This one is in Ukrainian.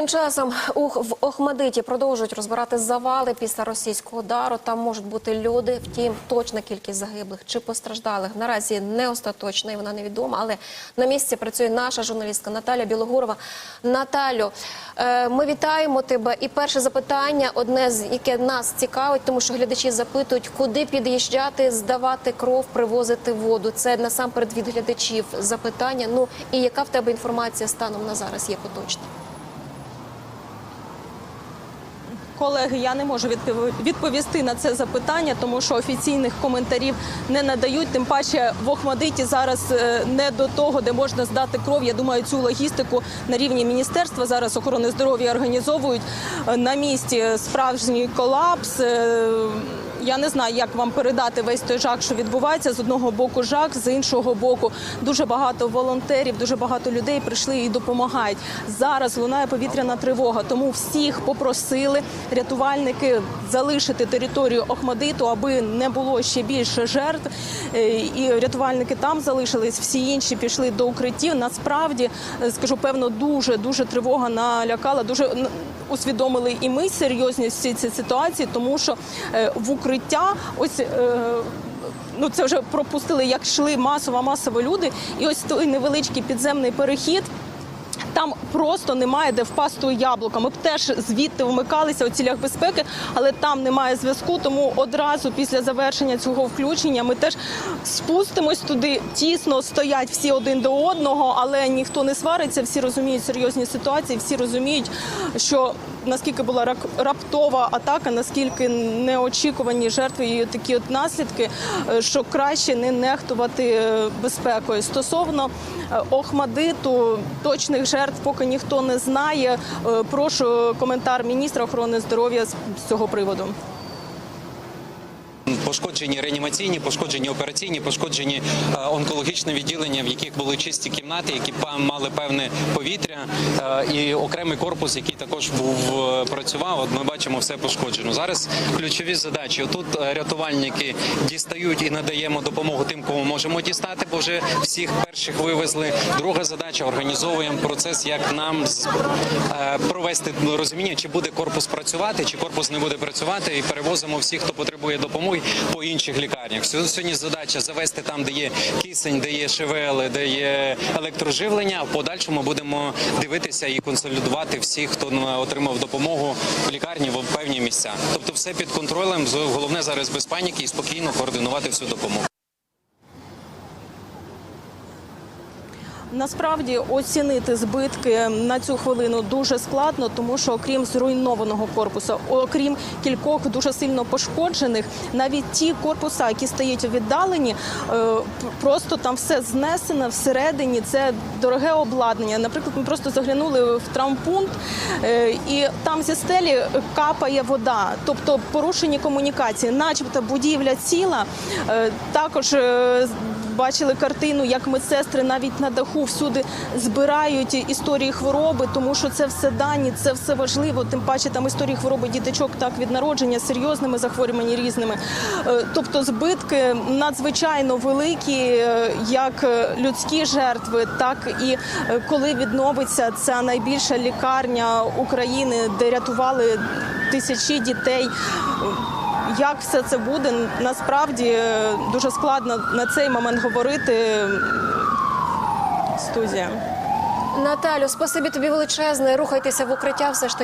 Тим часом в Охмадиті продовжують розбирати завали після російського удару. Там можуть бути люди. Втім, точна кількість загиблих чи постраждалих наразі не остаточна і вона невідома. Але на місці працює наша журналістка Наталя Білогурова. Наталю, е, ми вітаємо тебе. І перше запитання, одне з яке нас цікавить, тому що глядачі запитують, куди під'їжджати, здавати кров, привозити воду. Це насамперед від глядачів запитання. Ну і яка в тебе інформація станом на зараз є поточна? Колеги, я не можу відпов- відповісти на це запитання, тому що офіційних коментарів не надають. Тим паче в Охмадиті зараз е, не до того, де можна здати кров. Я думаю, цю логістику на рівні міністерства зараз охорони здоров'я організовують Е, на місці. Справжній колапс. Я не знаю, як вам передати весь той жах, що відбувається. З одного боку жах, з іншого боку, дуже багато волонтерів, дуже багато людей прийшли і допомагають. Зараз лунає повітряна тривога, тому всіх попросили рятувальники залишити територію Охмадиту, аби не було ще більше жертв. Е, І рятувальники там залишились. Всі інші пішли до укриттів. Насправді е, скажу, певно, дуже дуже тривога налякала. Дуже усвідомили і ми серйозність цієї ситуації, тому що е, в укриття ось. е, Ну, це вже пропустили, як йшли масово масово люди, і ось той невеличкий підземний перехід. Там просто немає де впасти яблука. Ми б теж звідти вмикалися у цілях безпеки, але там немає зв'язку. Тому одразу після завершення цього включення ми теж спустимось туди. Тісно стоять всі один до одного, але ніхто не свариться. Всі розуміють серйозні ситуації, всі розуміють, що наскільки була раптова атака, наскільки неочікувані жертви і такі от наслідки, е, що краще не нехтувати е, безпекою. Стосовно е, Охмадиту, точних жертв поки ніхто не знає. Е, Прошу коментар міністра охорони здоров'я з цього приводу. Пошкоджені реанімаційні, пошкоджені операційні, пошкоджені е, онкологічні відділення, в яких були чисті кімнати, які мали певне повітря, е, і окремий корпус, який також був е, працював. От ми бачимо, все пошкоджено. Зараз ключові задачі. Тут рятувальники дістають і надаємо допомогу тим, кому можемо дістати, бо вже всіх перших вивезли. Друга задача організовуємо процес, як нам е, провести розуміння, чи буде корпус працювати, чи корпус не буде працювати, і перевозимо всіх, хто потребує допомоги по інших лікарнях. Сьогодні задача завести там, де є кисень, де є ШВЛ, де є електроживлення. В подальшому будемо дивитися і консолідувати всіх, хто отримав допомогу в лікарні в певні місця. Тобто, все під контролем. Головне зараз без паніки і спокійно координувати всю допомогу. Насправді оцінити збитки на цю хвилину дуже складно, тому що окрім зруйнованого корпусу, окрім кількох дуже сильно пошкоджених, навіть ті корпуса, які стоять віддалені, е, просто там все знесено всередині. Це дороге обладнання. Наприклад, ми просто заглянули в травмпункт, е, і там зі стелі капає вода, тобто порушені комунікації, начебто будівля ціла. Е, Також бачили картину, як медсестри навіть на даху всюди збирають історії хвороби, тому що це все дані, це все важливо. Тим паче там історії хвороби діточок так від народження серйозними захворюваннями різними. Е, Тобто збитки надзвичайно великі, е, як людські жертви, так і е, коли відновиться ця найбільша лікарня України, де рятували тисячі дітей. Як все це буде, насправді е, дуже складно на цей момент говорити. Студія. Наталю, спасибі тобі величезне. Рухайтеся в укриття. Все ж таки.